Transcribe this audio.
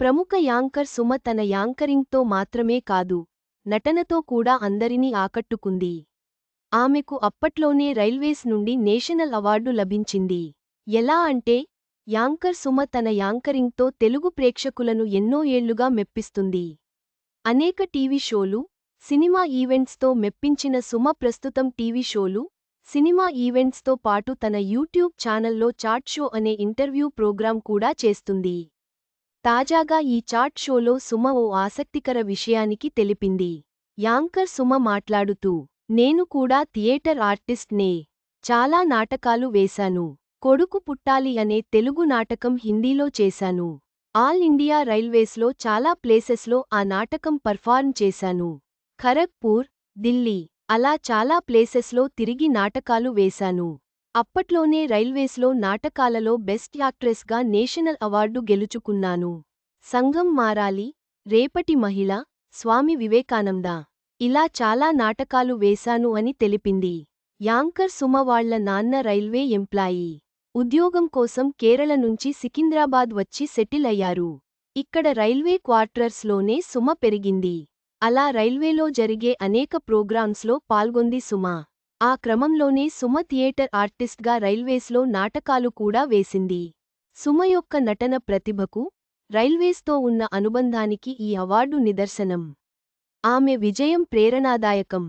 ప్రముఖ యాంకర్ సుమ తన యాంకరింగ్తో మాత్రమే కాదు నటనతో కూడా అందరినీ ఆకట్టుకుంది. ఆమెకు అప్పట్లోనే రైల్వేస్ నుండి నేషనల్ అవార్డు లభించింది. ఎలా అంటే యాంకర్ సుమ తన యాంకరింగ్తో తెలుగు ప్రేక్షకులను ఎన్నో ఏళ్ళుగా మెప్పిస్తుంది. అనేక టీవీ షోలు సినిమా ఈవెంట్స్తో మెప్పించిన సుమ ప్రస్తుతం టీవీ షోలు సినిమా ఈవెంట్స్తో పాటు తన యూట్యూబ్ ఛానల్లో చాట్ షో అనే ఇంటర్వ్యూ ప్రోగ్రాం కూడా చేస్తుంది. తాజాగా ఈ చాట్ షోలో సుమ ఓ ఆసక్తికర విషయానికి తెలిపింది. యాంకర్ సుమ మాట్లాడుతూ నేను కూడా థియేటర్ ఆర్టిస్ట్ నే చాలా నాటకాలు వేశాను. కొడుకు పుట్టాలి అనే తెలుగు నాటకం హిందీలో చేశాను. ఆల్ ఇండియా రైల్వేస్లో చాలా ప్లేసెస్లో ఆ నాటకం పర్ఫార్మ్ చేశాను. ఖరగ్పూర్ ఢిల్లీ అలా చాలా ప్లేసెస్లో తిరిగి నాటకాలు వేశాను. అప్పట్లోనే రైల్వేస్లో నాటకాలలో బెస్ట్ యాక్ట్రెస్గా నేషనల్ అవార్డు గెలుచుకున్నాను. సంఘం మారాలి రేపటి మహిళ స్వామి వివేకానంద. ఇలా చాలా నాటకాలు వేశాను అని తెలిపింది. యాంకర్ సుమ వాళ్ళ నాన్న రైల్వే ఎంప్లాయీ. ఉద్యోగం కోసం కేరళ నుంచి సికింద్రాబాద్ వచ్చి సెటిల్ అయ్యారు. ఇక్కడ రైల్వే క్వార్టర్స్లోనే సుమ పెరిగింది. అలా రైల్వేలో జరిగే అనేక ప్రోగ్రామ్స్లో పాల్గొంది సుమ. ఆ క్రమంలోనే సుమ థియేటర్ ఆర్టిస్ట్గా రైల్వేస్లో నాటకాలు కూడా వేసింది. సుమ యొక్క నటన ప్రతిభకు రైల్వేస్తో ఉన్న అనుబంధానికి ఈ అవార్డు నిదర్శనం. ఆమె విజయం ప్రేరణాదాయకం.